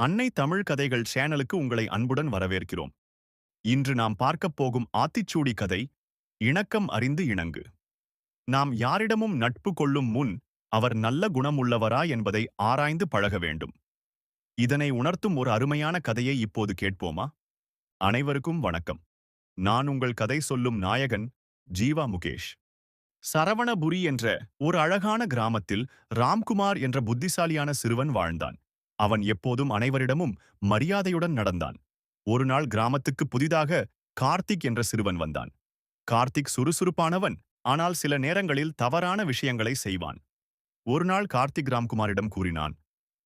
அன்னை தமிழ் கதைகள் சேனலுக்கு உங்களை அன்புடன் வரவேற்கிறோம். இன்று நாம் பார்க்கப் போகும் ஆத்திச்சூடி கதை இணக்கம் அறிந்து இணங்கு நாம் யாரிடமும் நட்பு கொள்ளும் முன் அவர் நல்ல குணமுள்ளவரா என்பதை ஆராய்ந்து பழக வேண்டும். இதனை உணர்த்தும் ஒரு அருமையான கதையை இப்போது கேட்போமா? அனைவருக்கும் வணக்கம். நான் உங்கள் கதை சொல்லும் நாயகன் ஜீவா முகேஷ். சரவணபுரி என்ற ஒரு அழகான கிராமத்தில் ராம்குமார் என்ற புத்திசாலியான சிறுவன் வாழ்ந்தான். அவன் எப்போதும் அனைவரிடமும் மரியாதையுடன் நடந்தான். ஒருநாள் கிராமத்துக்கு புதிதாக கார்த்திக் என்ற சிறுவன் வந்தான். கார்த்திக் சுறுசுறுப்பானவன் ஆனால் சில நேரங்களில் தவறான விஷயங்களை செய்வான். ஒரு நாள் கார்த்திக் ராம்குமாரிடம் கூறினான்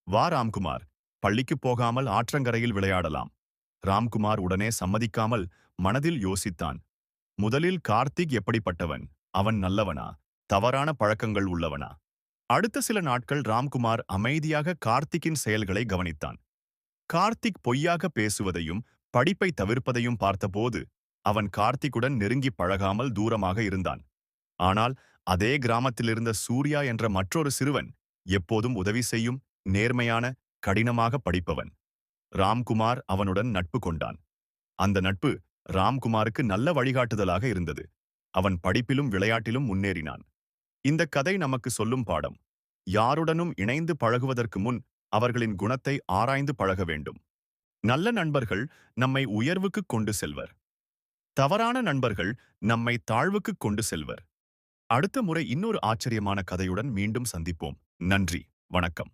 வா ராம்குமார் பள்ளிக்குப் போகாமல் ஆற்றங்கரையில் விளையாடலாம். ராம்குமார் உடனே சம்மதிக்காமல் மனதில் யோசித்தான். முதலில் கார்த்திக் எப்படிப்பட்டவன்? அவன் நல்லவனா? தவறான பழக்கங்கள் உள்ளவனா? அடுத்த சில நாட்கள் ராம்குமார் அமைதியாக கார்த்திக்கின் செயல்களை கவனித்தான். கார்த்திக் பொய்யாக பேசுவதையும் படிப்பை தவிர்ப்பதையும் பார்த்தபோது அவன் கார்த்திக்குடன் நெருங்கி பழகாமல் தூரமாக இருந்தான். ஆனால் அதே கிராமத்திலிருந்த சூர்யா என்ற மற்றொரு சிறுவன் எப்போதும் உதவி செய்யும் நேர்மையான கடினமாக படிப்பவன். ராம்குமார் அவனுடன் நட்பு கொண்டான். அந்த நட்பு ராம்குமாருக்கு நல்ல வழிகாட்டுதலாக இருந்தது. அவன் படிப்பிலும் விளையாட்டிலும் முன்னேறினான். இந்த கதை நமக்கு சொல்லும் பாடம். யாருடனும் இணைந்து பழகுவதற்கு முன் அவர்களின் குணத்தை ஆராய்ந்து பழக வேண்டும். நல்ல நண்பர்கள் நம்மை உயர்வுக்கு கொண்டு செல்வர். தவறான நண்பர்கள் நம்மை தாழ்வுக்கு கொண்டு செல்வர். அடுத்த முறை இன்னொரு ஆச்சரியமான கதையுடன் மீண்டும் சந்திப்போம். நன்றி. வணக்கம்.